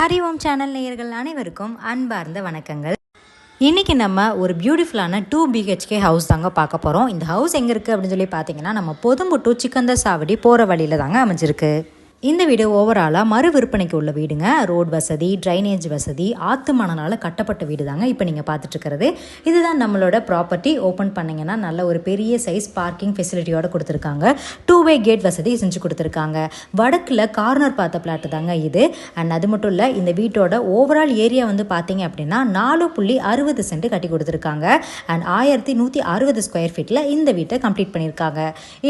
ஹரி ஓம் channel நேயர்கள் அனைவருக்கும் அன்பார்ந்த வணக்கங்கள். இன்றைக்கி நம்ம ஒரு பியூட்டிஃபுல்லான டூ பிஹெச்கே ஹவுஸ் தாங்க பார்க்க போகிறோம் இந்த ஹவுஸ் எங்கே இருக்குது அப்படின்னு சொல்லி பார்த்தீங்கன்னா நம்ம பொதும்புட்டு சிக்கந்த சாவடி போகிற வழியில் தாங்க அமைஞ்சிருக்கு. இந்த வீடு ஓவராலாக மறு விற்பனைக்கு உள்ள வீடுங்க. ரோட் வசதி ட்ரைனேஜ் வசதி ஆத்து மணலால் கட்டப்பட்ட வீடு தாங்க இப்போ நீங்கள் பார்த்துட்ருக்கிறது. இதுதான் நம்மளோட ப்ராப்பர்ட்டி ஓப்பன் பண்ணிங்கன்னா நல்ல ஒரு பெரிய சைஸ் பார்க்கிங் ஃபெசிலிட்டியோடு கொடுத்துருக்காங்க. டூ வே கேட் வசதி செஞ்சு கொடுத்துருக்காங்க. வடக்கில் கார்னர் பார்த்த பிளாட்டு தாங்க இது. அண்ட் அது மட்டும் இல்லை இந்த வீட்டோட ஓவரால் ஏரியா வந்து பார்த்தீங்க அப்படின்னா நாலு புள்ளி அறுபது சென்ட் கட்டி கொடுத்துருக்காங்க. அண்ட் ஆயிரத்தி நூற்றி அறுபது ஸ்கொயர் ஃபீட்டில் இந்த வீட்டை கம்ப்ளீட் பண்ணியிருக்காங்க.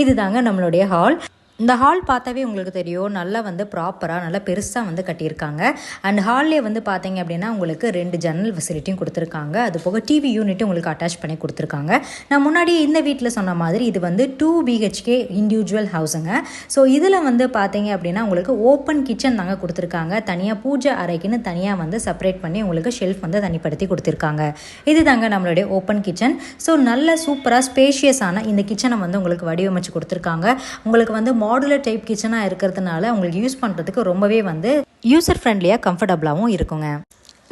இதுதாங்க நம்மளுடைய ஹால் இந்த ஹால் பார்த்தாவே உங்களுக்கு தெரியும். நல்லா வந்து ப்ராப்பராக நல்லா பெருசாக வந்து கட்டியிருக்காங்க. அண்ட் ஹால்லே வந்து பார்த்தீங்க அப்படின்னா உங்களுக்கு ரெண்டு ஜன்னல் ஃபெசிலிட்டியும் கொடுத்துருக்காங்க. அது போக டிவி யூனிட்டும் உங்களுக்கு அட்டாச் பண்ணி கொடுத்துருக்காங்க. நான் முன்னாடி இந்த வீட்டில் சொன்ன மாதிரி இது வந்து டூ பிஹெச்கே இண்டிவிஜுவல் ஹவுஸுங்க ஸோ இதில் வந்து பார்த்தீங்க அப்படின்னா உங்களுக்கு ஓப்பன் கிச்சன் தாங்க கொடுத்துருக்காங்க. தனியாக பூஜை அறைக்குன்னு தனியாக வந்து செப்பரேட் பண்ணி உங்களுக்கு ஷெல்ஃப் வந்து தனிப்படுத்தி கொடுத்துருக்காங்க. இது தாங்க நம்மளுடைய ஓப்பன் கிச்சன் ஸோ நல்ல சூப்பராக ஸ்பேஷியஸான இந்த கிச்சனை வந்து உங்களுக்கு வடிவமைச்சு கொடுத்துருக்காங்க. உங்களுக்கு வந்து மாடுலர் டைப் கிச்சனாக இருக்கிறதுனால உங்களுக்கு யூஸ் பண்ணுறதுக்கு ரொம்பவே வந்து யூசர் ஃப்ரெண்ட்லியாக கம்ஃபர்டபுளாகவும் இருக்குங்க.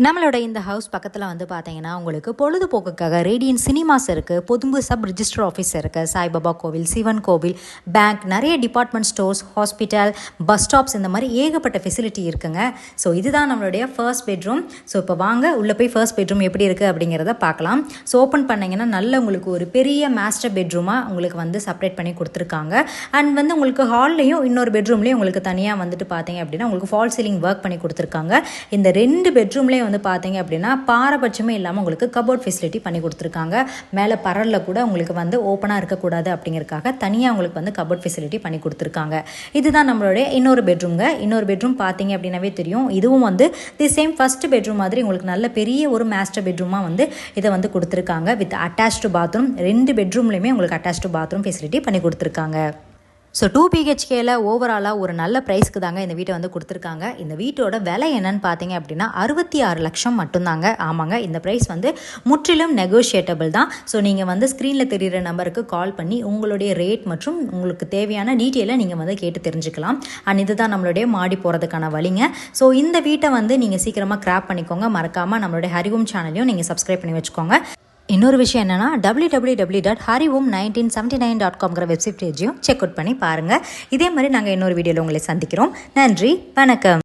நம்மளோட இந்த ஹவுஸ் பக்கத்தில் வந்து பார்த்தீங்கன்னா உங்களுக்கு பொழுதுபோக்குக்காக ரேடியன் சினிமாஸ் இருக்குது பொதும்பு சப் ரிஜிஸ்டர் ஆஃபீஸ் இருக்குது சாய்பாபா கோவில் சிவன் கோவில் பேங்க் நிறைய department stores hospital bus stops இந்த மாதிரி ஏகப்பட்ட ஃபெசிலிட்டி இருக்குங்க. ஸோ இதுதான் நம்மளுடைய ஃபர்ஸ்ட் பெட்ரூம் ஸோ இப்போ வாங்க உள்ளே போய் ஃபர்ஸ்ட் பெட்ரூம் எப்படி இருக்குது அப்படிங்கிறத பார்க்கலாம். ஸோ ஓப்பன் பண்ணிங்கன்னா நல்ல உங்களுக்கு ஒரு பெரிய மாஸ்டர் பெட்ரூமாக உங்களுக்கு வந்து செப்பரேட் பண்ணி கொடுத்துருக்காங்க. அண்ட் வந்து உங்களுக்கு ஹால்லையும் இன்னொரு பெட்ரூம்லேயும் உங்களுக்கு தனியாக வந்துட்டு பார்த்தீங்க அப்படின்னா உங்களுக்கு ஃபால் சீலிங் ஒர்க் பண்ணி கொடுத்துருக்காங்க. இந்த ரெண்டு பெட்ரூம்லேயும் வந்து பார்த்தீங்க அப்படின்னா பாரபட்சமே இல்லாமல் உங்களுக்கு கபோர்ட் ஃபெசிலிட்டி பண்ணி கொடுத்துருக்காங்க. மேலே பரலில் கூட உங்களுக்கு வந்து ஓப்பனாக இருக்கக்கூடாது அப்படிங்கிறதுக்காக தனியாக உங்களுக்கு வந்து கபோர்ட் ஃபெசிலிட்டி பண்ணி கொடுத்துருக்காங்க. இதுதான் நம்மளுடைய இன்னொரு பெட்ரூம்ங்க இன்னொரு பெட்ரூம் பார்த்தீங்க அப்படின்னாவே தெரியும். இதுவும் வந்து தி சேம் ஃபர்ஸ்ட் பெட்ரூம் மாதிரி உங்களுக்கு நல்ல பெரிய ஒரு மாஸ்டர் பெட்ரூமாக வந்து இதை வந்து கொடுத்துருக்காங்க. வித் அட்டாச்டு பாத்ரூம் ரெண்டு பெட்ரூம்லையுமே உங்களுக்கு அட்டாச்டு பாத்ரூம் ஃபெசிலிட்டி பண்ணி கொடுத்துருக்காங்க. ஸோ டூ பிஹெச்கேல ஓவராலாக ஒரு நல்ல ப்ரைஸ்க்கு தாங்க இந்த வீட்டை வந்து கொடுத்துருக்காங்க. இந்த வீட்டோட விலை என்னன்னு பார்த்தீங்க அப்படின்னா அறுபத்தி ஆறு லட்சம் மட்டும்தாங்க. ஆமாங்க இந்த ப்ரைஸ் வந்து முற்றிலும் நெகோஷியேட்டபிள் தான். ஸோ நீங்கள் வந்து ஸ்க்ரீனில் தெரிகிற நம்பருக்கு கால் பண்ணி உங்களுடைய ரேட் மற்றும் உங்களுக்கு தேவையான டீட்டெயிலை நீங்கள் வந்து கேட்டு தெரிஞ்சுக்கலாம். அண்ட் இதுதான் நம்மளுடைய மாடி போகிறதுக்கான வழிங்க. ஸோ இந்த வீட்டை வந்து நீங்கள் சீக்கிரமாக கிராப் பண்ணிக்கோங்க. மறக்காமல் நம்மளுடைய ஹரிவோம் சேனலையும் நீங்கள் சப்ஸ்கிரைப் பண்ணி வச்சுக்கோங்க. இன்னொரு விஷயம் என்னன்னா W W W dot Om nineteen seventy nine dot காம்ங்கிற website பேஜையும் செக் அவுட் பண்ணி பாருங்கள் இதே மாதிரி நாங்கள் இன்னொரு வீடியோவில் உங்களை சந்திக்கிறோம். நன்றி வணக்கம்.